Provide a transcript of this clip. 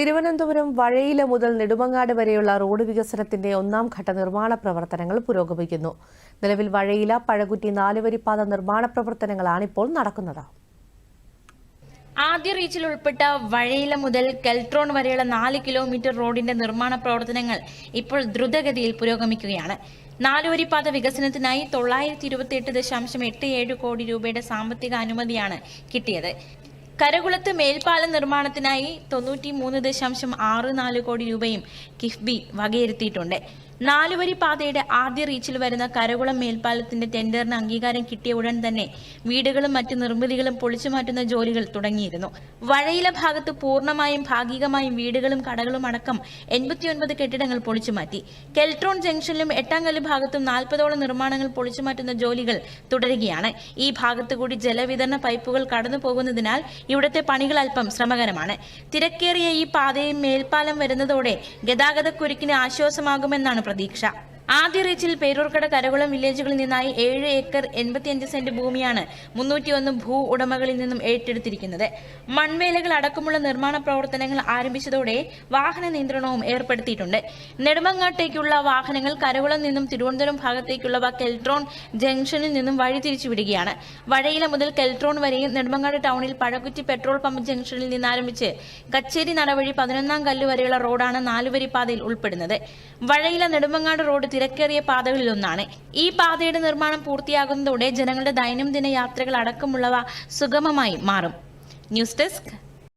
തിരുവനന്തപുരം വഴയില മുതൽ നെടുമങ്ങാട് വരെയുള്ള റോഡ് വികസനത്തിന്റെ ഒന്നാം ഘട്ട നിർമ്മാണ പ്രവർത്തനങ്ങൾ പുരോഗമിക്കുന്നു. നിലവിൽ വഴയില പഴകുറ്റി നാലുവരിപ്പാത നിർമ്മാണ പ്രവർത്തനങ്ങളാണ് ഇപ്പോൾ നടക്കുന്നത്. ആദ്യ റീച്ചിൽ ഉൾപ്പെട്ട വഴയില മുതൽ കെൽട്രോൺ വരെയുള്ള നാല് കിലോമീറ്റർ റോഡിന്റെ നിർമ്മാണ പ്രവർത്തനങ്ങൾ ഇപ്പോൾ ദ്രുതഗതിയിൽ പുരോഗമിക്കുകയാണ്. നാലുവരിപ്പാത വികസനത്തിനായി തൊള്ളായിരത്തി ഇരുപത്തി എട്ട് ദശാംശം എട്ട് ഏഴ് കോടി രൂപയുടെ സാമ്പത്തിക അനുമതിയാണ് കിട്ടിയത്. കരകുളത്ത് മേൽപ്പാലം നിർമ്മാണത്തിനായി തൊണ്ണൂറ്റി മൂന്ന് ദശാംശം ആറ് നാല് കോടി രൂപയും കിഫ്ബി വകയിരുത്തിയിട്ടുണ്ട്. നാലുവരി പാതയുടെ ആദ്യ റീച്ചിൽ വരുന്ന കരകുളം മേൽപ്പാലത്തിന്റെ ടെൻഡറിന് അംഗീകാരം കിട്ടിയ ഉടൻ തന്നെ വീടുകളും മറ്റ് നിർമ്മിതികളും പൊളിച്ചു മാറ്റുന്ന ജോലികൾ തുടങ്ങിയിരുന്നു. വഴയില ഭാഗത്ത് പൂർണമായും ഭാഗികമായും വീടുകളും കടകളും അടക്കം എൺപത്തിയൊൻപത് കെട്ടിടങ്ങൾ പൊളിച്ചു മാറ്റി. കെൽട്രോൺ ജംഗ്ഷനിലും എട്ടാങ്കല്ല് ഭാഗത്തും നാൽപ്പതോളം നിർമ്മാണങ്ങൾ പൊളിച്ചു മാറ്റുന്ന ജോലികൾ തുടരുകയാണ്. ഈ ഭാഗത്തുകൂടി ജലവിതരണ പൈപ്പുകൾ കടന്നു പോകുന്നതിനാൽ ഇവിടുത്തെ പണികൾ അല്പം ശ്രമകരമാണ്. തിരക്കേറിയ ഈ പാതയും മേൽപ്പാലം വരുന്നതോടെ ഗതാഗതക്കുരുക്കിന് ആശ്വാസമാകുമെന്നാണ് പ്രതീക്ഷ. ആദ്യ റീച്ചിൽ പേരൂർക്കട കരകുളം വില്ലേജുകളിൽ നിന്നായി ഏഴ് ഏക്കർ എൺപത്തിയഞ്ച് സെന്റ് ഭൂമിയാണ് മുന്നൂറ്റിയൊന്ന് ഭൂ ഉടമകളിൽ നിന്നും ഏറ്റെടുത്തിരിക്കുന്നത്. മൺവേലകൾ അടക്കമുള്ള നിർമ്മാണ പ്രവർത്തനങ്ങൾ ആരംഭിച്ചതോടെ വാഹന നിയന്ത്രണവും ഏർപ്പെടുത്തിയിട്ടുണ്ട്. നെടുമങ്ങാട്ടേക്കുള്ള വാഹനങ്ങൾ കരകുളം നിന്നും തിരുവനന്തപുരം ഭാഗത്തേക്കുള്ളവ കെൽട്രോൺ ജംഗ്ഷനിൽ നിന്നും വഴിതിരിച്ചു വിടുകയാണ് വഴയില മുതൽ കെൽട്രോൺ വരെയും നെടുമങ്ങാട് ടൗണിൽ പഴകുറ്റി പെട്രോൾ പമ്പ് ജംഗ്ഷനിൽ നിന്ന് ആരംഭിച്ച് കച്ചേരി നടവഴി പതിനൊന്നാം കല്ല് വരെയുള്ള റോഡാണ് നാലുവരി പാതയിൽ ഉൾപ്പെടുന്നത്. വഴയില നെടുമങ്ങാട് റോഡ് തിരക്കേറിയ പാതകളിലൊന്നാണ്. ഈ പാതയുടെ നിർമ്മാണം പൂർത്തിയാകുന്നതോടെ ജനങ്ങളുടെ ദൈനംദിന യാത്രകൾ അടക്കമുള്ളവ സുഗമമായി മാറും. News desk